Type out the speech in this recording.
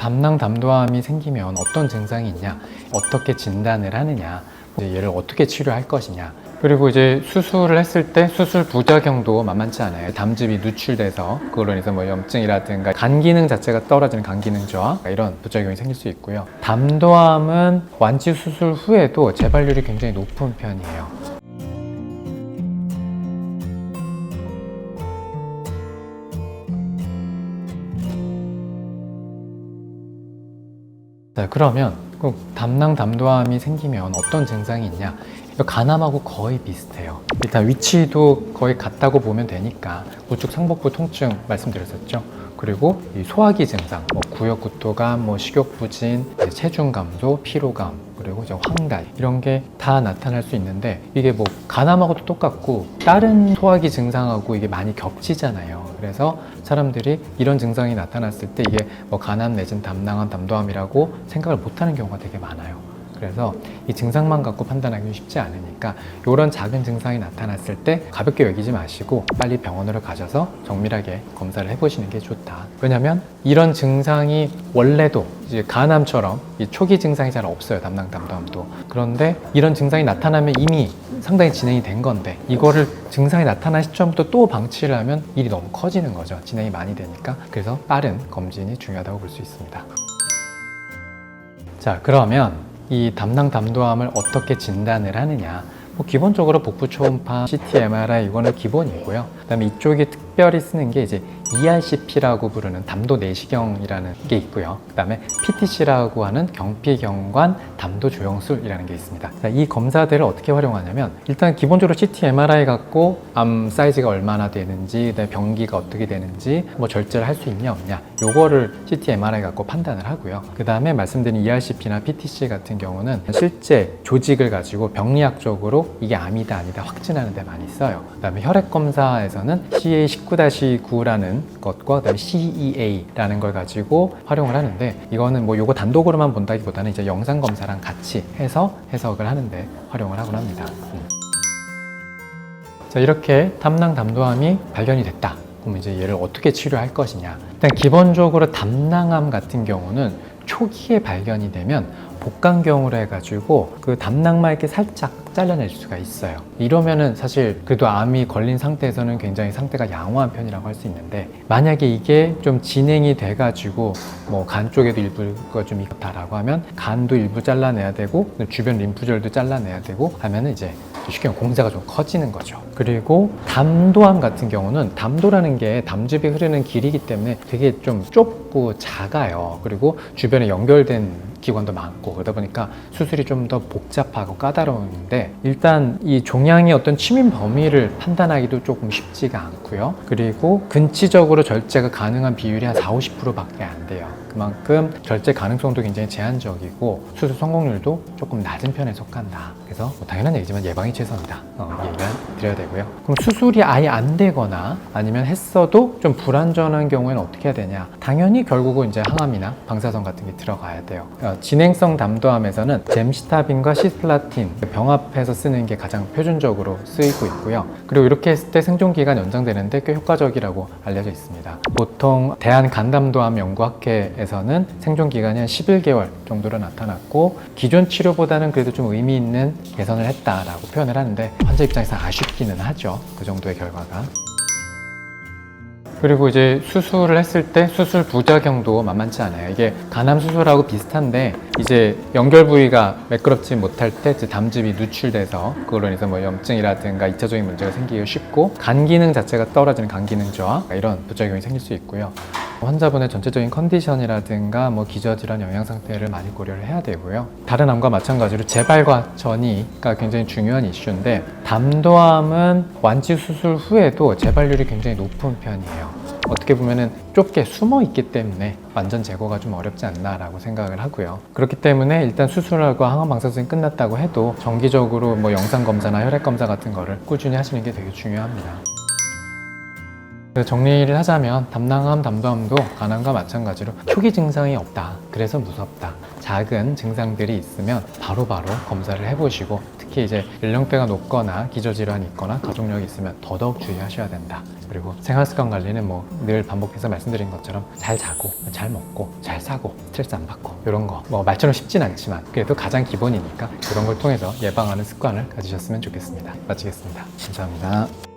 담낭 담도암이 생기면 어떤 증상이 있냐, 어떻게 진단을 하느냐, 이제 얘를 어떻게 치료할 것이냐. 그리고 이제 수술을 했을 때 수술 부작용도 만만치 않아요. 담즙이 누출돼서 그걸로 인해서 뭐 염증이라든가 간 기능 자체가 떨어지는 간 기능 저하 이런 부작용이 생길 수 있고요. 담도암은 완치 수술 후에도 재발률이 굉장히 높은 편이에요. 자, 그러면 꼭 담낭 담도암이 생기면 어떤 증상이 있냐? 간암하고 거의 비슷해요. 일단 위치도 거의 같다고 보면 되니까 우측 상복부 통증 말씀드렸었죠. 그리고 이 소화기 증상, 뭐 구역 구토감, 뭐 식욕 부진, 이제 체중 감소, 피로감, 그리고 이제 황달 이런 게 다 나타날 수 있는데 이게 뭐 간암하고도 똑같고 다른 소화기 증상하고 이게 많이 겹치잖아요. 그래서 사람들이 이런 증상이 나타났을 때 이게 뭐 간암 내진 담낭암, 담도암이라고 생각을 못하는 경우가 되게 많아요. 그래서 이 증상만 갖고 판단하기 쉽지 않으니까 이런 작은 증상이 나타났을 때 가볍게 여기지 마시고 빨리 병원으로 가셔서 정밀하게 검사를 해보시는 게 좋다. 왜냐하면 이런 증상이 원래도 이제 간암처럼 이 초기 증상이 잘 없어요. 담낭 담도암도. 그런데 이런 증상이 나타나면 이미 상당히 진행이 된 건데 이거를 증상이 나타난 시점부터 또 방치를 하면 일이 너무 커지는 거죠. 진행이 많이 되니까. 그래서 빠른 검진이 중요하다고 볼 수 있습니다. 자, 그러면 이 담낭 담도암을 어떻게 진단을 하느냐? 뭐 기본적으로 복부 초음파, CT, MRI 이거는 기본이고요. 그다음에 이쪽에 특 별히 쓰는 게 이제 ERCP라고 부르는 담도 내시경이라는 게 있고요. 그 다음에 PTC라고 하는 경피경관 담도 조영술이라는 게 있습니다. 자, 이 검사들을 어떻게 활용하냐면 일단 기본적으로 CT, MRI 갖고 암 사이즈가 얼마나 되는지, 그다음에 병기가 어떻게 되는지, 뭐 절제를 할 수 있냐 없냐, 요거를 CT, MRI 갖고 판단을 하고요. 그 다음에 말씀드린 ERCP나 PTC 같은 경우는 실제 조직을 가지고 병리학적으로 이게 암이다 아니다 확진하는 데 많이 써요. 그 다음에 혈액 검사에서는 CA19-9라는 것과 그다음에 CEA라는 걸 가지고 활용을 하는데 이거는 뭐 요거 단독으로만 본다기보다는 이제 영상 검사랑 같이 해서 해석을 하는데 활용을 하곤 합니다. 음. 자 이렇게 담낭 담도암이 발견이 됐다. 그럼 이제 얘를 어떻게 치료할 것이냐? 일단 기본적으로 담낭암 같은 경우는 초기에 발견이 되면 복강경으로 해가지고 그 담낭만 이렇게 살짝 잘라낼 수가 있어요. 이러면은 사실 그래도 암이 걸린 상태에서는 굉장히 상태가 양호한 편이라고 할 수 있는데 만약에 이게 좀 진행이 돼가지고 뭐 간 쪽에도 일부가 좀 있다라고 하면 간도 일부 잘라내야 되고 주변 림프절도 잘라내야 되고 하면은 이제 쉽게 말하면 공사가 좀 커지는 거죠. 그리고 담도암 같은 경우는 담도라는 게 담즙이 흐르는 길이기 때문에 되게 좀 좁고 작아요. 그리고 주변에 연결된 기관도 많고 그러다 보니까 수술이 좀 더 복잡하고 까다로운데 일단 이 종양의 어떤 침입 범위를 판단하기도 조금 쉽지가 않고요. 그리고 근치적으로 절제가 가능한 비율이 한 4, 50%밖에 안 돼요. 그만큼 절제 가능성도 굉장히 제한적이고 수술 성공률도 조금 낮은 편에 속한다. 그래서 뭐 당연한 얘기지만 예방이 최선이다. 어, 얘기를 드려야 되고요. 그럼 수술이 아예 안 되거나 아니면 했어도 좀 불안전한 경우에는 어떻게 해야 되냐? 당연히 결국은 이제 항암이나 방사선 같은 게 들어가야 돼요. 어, 진행성 담도암에서는 젬시타빈과 시스플라틴 병합해서 쓰는 게 가장 표준적으로 쓰이고 있고요. 그리고 이렇게 했을 때 생존 기간 연장되는데 꽤 효과적이라고 알려져 있습니다. 보통 대한 간담도암 연구학회 에서는 생존 기간이 한 11개월 정도로 나타났고 기존 치료보다는 그래도 좀 의미 있는 개선을 했다라고 표현을 하는데 환자 입장에서 아쉽기는 하죠. 그 정도의 결과가. 그리고 이제 수술을 했을 때 수술 부작용도 만만치 않아요. 이게 간암 수술하고 비슷한데 이제 연결 부위가 매끄럽지 못할 때 이제 담즙이 누출돼서 그걸로 인해서 뭐 염증이라든가 이차적인 문제가 생기기 쉽고 간 기능 자체가 떨어지는 간 기능 저하 이런 부작용이 생길 수 있고요. 환자분의 전체적인 컨디션이라든가 뭐 기저질환 영양 상태를 많이 고려를 해야 되고요. 다른 암과 마찬가지로 재발과 전이가 굉장히 중요한 이슈인데 담도암은 완치 수술 후에도 재발률이 굉장히 높은 편이에요. 어떻게 보면은 좁게 숨어 있기 때문에 완전 제거가 좀 어렵지 않나라고 생각을 하고요. 그렇기 때문에 일단 수술하고 항암 방사선이 끝났다고 해도 정기적으로 뭐 영상 검사나 혈액 검사 같은 거를 꾸준히 하시는 게 되게 중요합니다. 정리를 하자면 담낭암, 담도암도 간암과 마찬가지로 초기 증상이 없다. 그래서 무섭다. 작은 증상들이 있으면 바로 바로 검사를 해보시고 특히 이제 연령대가 높거나 기저질환이 있거나 가족력이 있으면 더더욱 주의하셔야 된다. 그리고 생활습관 관리는 뭐 늘 반복해서 말씀드린 것처럼 잘 자고 잘 먹고 잘 사고 스트레스 안 받고 이런 거 뭐 말처럼 쉽진 않지만 그래도 가장 기본이니까 이런 걸 통해서 예방하는 습관을 가지셨으면 좋겠습니다. 마치겠습니다. 감사합니다.